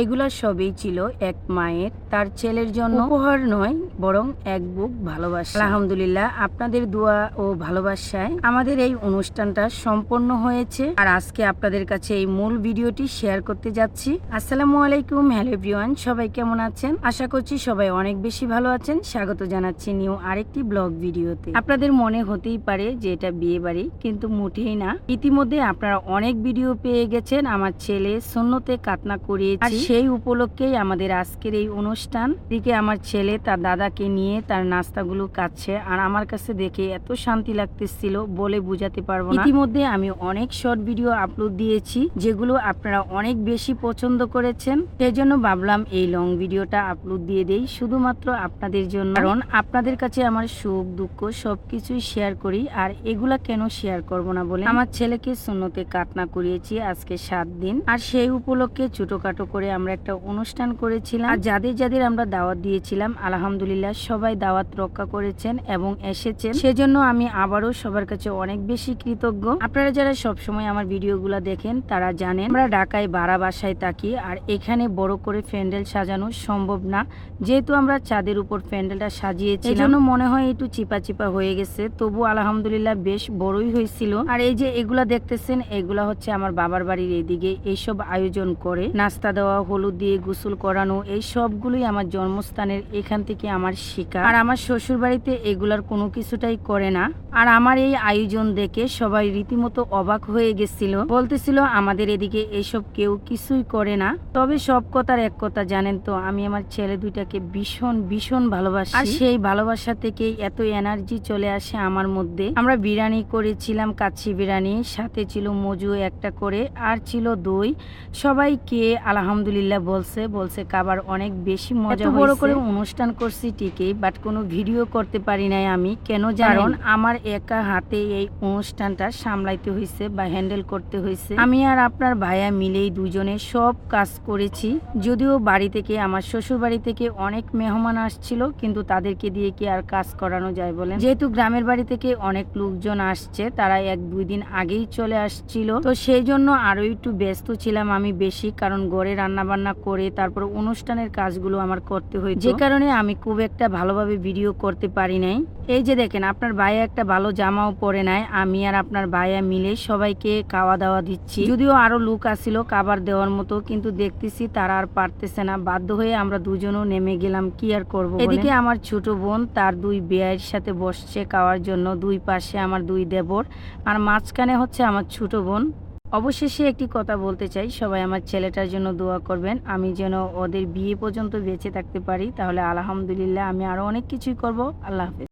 এগুলা সবই ছিল এক মায়ের। তার ছেলের জন্য উপহার নয়, বরং এক বুক ভালোবাসা। আলহামদুলিল্লাহ, আপনাদের দোয়া ও ভালোবাসায় আমাদের এই অনুষ্ঠানটা সম্পন্ন হয়েছে। আর আজকে আপনাদের কাছে এই মূল ভিডিওটি শেয়ার করতে যাচ্ছি। আসসালামু আলাইকুম, হ্যালো এভরিওয়ান, সবাই কেমন আছেন? আশা করছি সবাই অনেক বেশি ভালো আছেন। স্বাগত জানাচ্ছি নিউ আরেকটি ব্লগ ভিডিওতে। আপনাদের মনে হতেই পারে যে এটা বিয়ে বাড়ি কিন্তু মোটেই না। ইতিমধ্যে আপনারা অনেক ভিডিও পেয়ে গেছেন। আমার ছেলে শূন্যতে কাতনা করিয়েছে। আর সেই উপলক্ষেই আমাদের আজকের এই অনুষ্ঠান। দিকে আমার ছেলে তার দাদাকে নিয়ে তার নাস্তাগুলো কাচ্ছে আর আমার কাছে দেখে এত শান্তি লাগতেছিল বলে বুঝাতে পারব না। ইতিমধ্যে আমি অনেক শর্ট ভিডিও আপলোড দিয়েছি যেগুলো আপনারা অনেক বেশি পছন্দ করেছেন। সেজন্য ভাবলাম এই লং ভিডিওটা আপলোড দিয়ে দেই শুধুমাত্র আপনাদের জন্য। কারণ আপনাদের কাছে আমার সুখ দুঃখ সবকিছুই শেয়ার করি আর এগুলা কেন শেয়ার করব না বলে। আমার ছেলেকে শূন্যতে কাটনা করিয়েছি আজকে সাত দিন। আর সেই উপলক্ষে ছোটখাটো করে আমরা একটা অনুষ্ঠান করেছিলাম। আর যাদের যাদের আমরা দাওয়াত দিয়েছিলাম, আলহামদুলিল্লাহ সবাই দাওয়াত রক্ষা করেছেন এবং এসেছেন। সেজন্য আমি আবারও সবার কাছে অনেক বেশি কৃতজ্ঞ। আপনারা যারা সবসময় আমার ভিডিওগুলো দেখেন, তারা জানেন আমরা ঢাকায় বাড়া বাসায় থাকি আর এখানে বড় করে প্যান্ডেল সাজানো সম্ভব না। যেহেতু আমরা চাঁদের উপর প্যান্ডেলটা সাজিয়েছি জন্য মনে হয় একটু চিপা চিপা হয়ে গেছে। তবু আলহামদুলিল্লাহ বেশ বড়ই হয়েছিল। আর এই যে এগুলা দেখতেছেন, এগুলা হচ্ছে আমার বাবার বাড়ির এদিকে এইসব আয়োজন করে নাস্তা দেওয়া, হলুদ দিয়ে গোসল করানো, এই সবগুলোই আমার জন্মস্থানের এখান থেকে আমার শিকার। আর আমার শ্বশুর বাড়িতে এগুলার কোনো কিছুটাই করে না। আর আমার এই আয়োজন দেখে সবাই রীতিমতো অবাক হয়ে গেছিল। বলতেছিল, আমাদের এদিকে এসব কেউ কিছুই করে না। তবে সব কথার এক কথা, জানেন তো, আমি আমার ছেলে দুইটাকে ভীষণ ভীষণ ভালোবাসি। আর সেই ভালোবাসা থেকেই এত এনার্জি চলে আসে আমার মধ্যে। আমরা বিরিয়ানি করেছিলাম, কাচ্চি বিরিয়ানি, সাথে ছিল মজু একটা করে, আর ছিল দই। সবাই কে আলহামদুলিল্লাহ বলছে বলছে কাবার অনেক বেশি মজা বড় করে অনুষ্ঠান করছি ঠিকই বাট কোনো ভিডিও করতে পারি নাই আমি। কেন কারণ আমার একা হাতে এই অনুষ্ঠানটা সামলাইতে হয়েছে বা হ্যান্ডেল করতে হয়েছে আমি আর আপনার ভাইয়া মিলেই দুজনে সব কাজ করেছি। যদিও বাড়ি থেকে আমার শ্বশুর বাড়ি থেকে অনেক মেহমান আসছিল কিন্তু তাদেরকে দিয়ে কি আর কাজ করানো যায় বলেন? যেহেতু গ্রামের বাড়ি থেকে অনেক লোকজন আসছে তারা এক দুই দিন আগেই চলে আসছিল। তো সেই জন্য আরও একটু ব্যস্ত ছিলাম আমি বেশি কারণ ঘরে রান্না বান্না করে তারপর অনুষ্ঠানের কাজগুলো আমার করতে হয় যে কারণে আমি খুব একটা ভালোভাবে ভিডিও করতে পারি নাই। এই যে দেখেন আপনার ভাইয়া একটা ভালো জামাও পরে নাই আমি আর আপনার ভাইয়া মিলে সবাইকে খাওয়া দাওয়া দিচ্ছি। যদিও আরও লুক আসছিল খাবার দেওয়ার মতো কিন্তু দেখতেছি তারা আর পারতেছে না। বাধ্য হয়ে আমরা দুজনও নেমে গেলাম কি আর করব এদিকে আমার ছোট বোন তার দুই বেয়ের সাথে বসছে খাওয়ার জন্য দুই পাশে আমার দুই দেবর। আর মাঝখানে হচ্ছে আমার ছোট বোন। অবশেষে একটি কথা বলতে চাই। সবাই আমার ছেলেটার জন্য দোয়া করবেন। আমি যেন ওদের বিয়ে পর্যন্ত বেঁচে থাকতে পারি। তাহলে আলহামদুলিল্লাহ আমি আরও অনেক কিছুই করব। আল্লাহ হাফেজ।